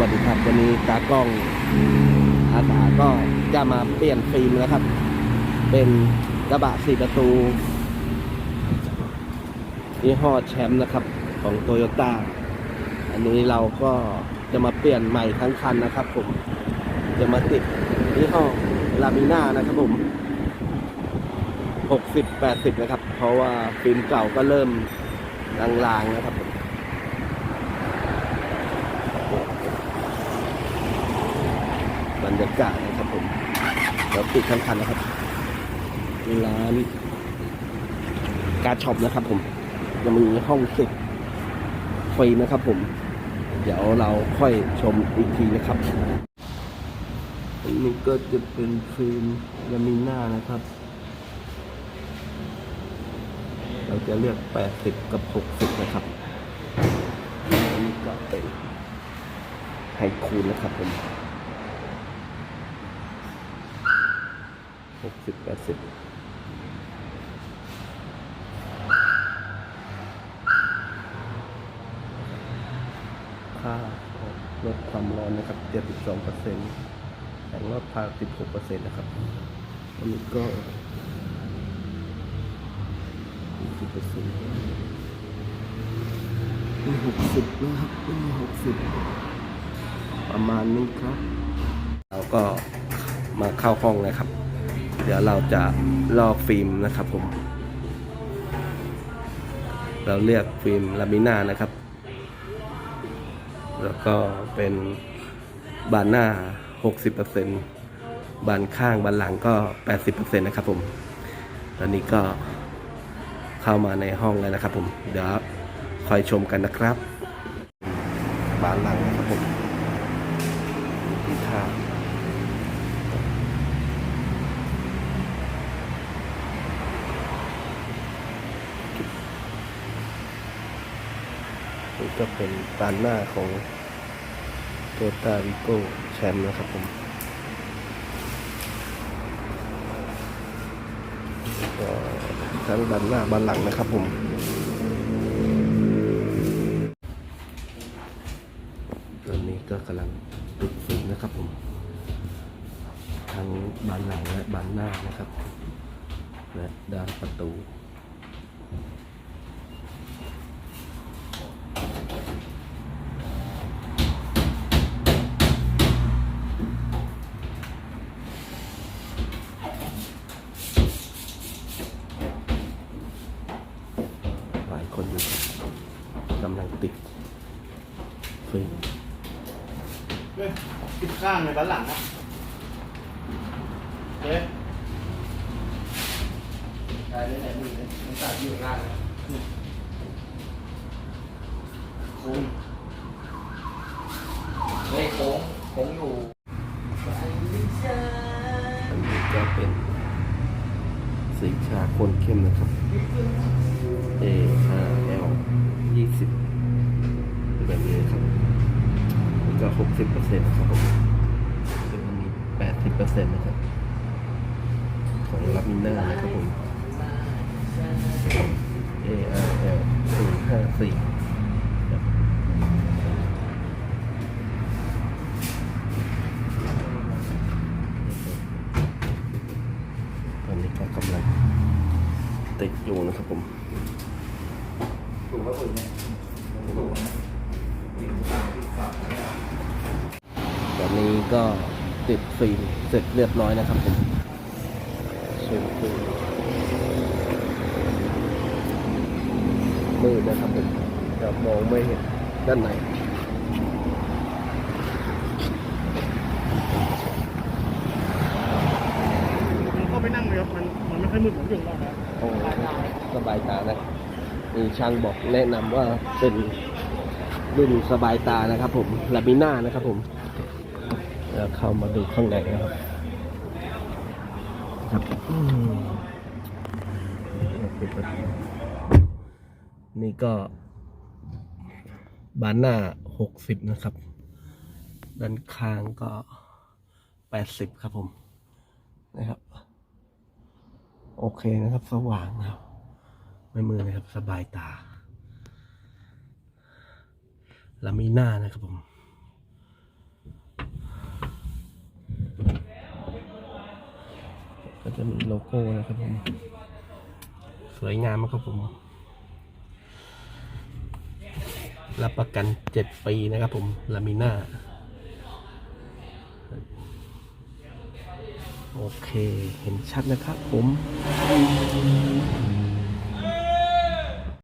วัสดีครับ วันนี้ตากล้องอาสาก็จะมาเปลี่ยนฟิล์มแล้วครับ เป็นกระบะสี่ประตูยี่ห้อแชมป์นะครับ ของโตโยต้าอันนี้เราก็จะมาเปลี่ยนใหม่ทั้งคันนะครับ ผมจะมาติดยี่ห้อลามิน่านะครับผมหกสิบแปดสิบนะครับ เพราะว่าฟิล์มเก่าก็เริ่มลางๆนะครับผม บรรยากาศนะครับผม เราปิดทั้งคันนะครับร้านการช็อปนะครับ ผมจะมีห้องสิบฟรีนะครับ ผม เดี๋ยวเราค่อยชมอีกทีนะครับอันนี้ก็จะเป็นฟิล์มลามิน่านะครับ เราจะเลือก 80 กับ 60 นะครับอันนี้ก็เป็นไฮคูนนะครับผม หกสิบแปดสิบค่าลดความร้อนนะครับเจ็ดสิบสองเปอร์เซ็นต์แข่งรอบพาสิบหกเปอร์เซ็นต์นะครับอันนี้ก็สิบเปอร์เซ็นต์หกสิบนะครับหกสิบประมาณนี้ครับ เราก็มาเข้าห้องนะครับ เดี๋ยวเราจะลอกฟิล์มนะครับผม เราเลือกฟิล์มลามิน่านะครับ แล้วก็เป็นบานหน้า 60%บานข้างบานหลังก็ 80%นะครับผมตอนนี้ก็เข้ามาในห้องแล้วนะครับผม เดี๋ยวคอยชมกันนะครับ บานหลังนะครับผมที่ท่า นี่ก็เป็นตานหน้าของโตตาริโก้แชมป์นะครับผมก็ทั้งบันหน้าบันหลังนะครับผมตอนนี้ก็กำลังติดฟิล์มนะครับผม ทั้งบานหลังและบานหน้านะครับ และด้านประตู หลาย คนอยู่กำลังติดฟิล์มเฮ้ยติดข้างในบ้านหลังนะเฮ้ยใช่เลยไหนมือเลยมันตัดอยู่ล่างนี่โค้ง โคนเข้มนะครับ ARL 20แบบนี้ครับนี่ก็ 60%นะครับผมซึ่งมันมี 80%นะครับ ของลับมิน่านะครับผม A R L 0 5 4 ติดอยู่นะครับผมถูกก็ถูกเนี่ยถูกนะตอนนี้ก็ติดฟิล์มเสร็จเรียบร้อยนะครับผมเช็ดฟิล์มมืดนะครับผมจะมองไม่เห็นด้านในมันเข้าไปนั่งเลยครับมัน ไม่ค่อยมืดเหมือนอย่างนอกนะโอ้สบายตานะมีช่างบอกแนะนำว่าเป็นรุ่นสบายตานะครับ ผมลามิน่านะครับ ผมแล้วเข้ามาดูข้างในนะครับครับนี่ก็ บานหน้าหกสิบนะครับ ด้านข้างก็แปดสิบครับผมนะครับ โอเคนะครับ สว่างนะครับไม่มือนะครับ สบายตาลามีหน้านะครับผมก็จะมีโลโก้นะครับผม สวยงามมากครับผม รับประกัน 7 ปีนะครับผมลามิน่า โอเค เห็นชัดนะครับผม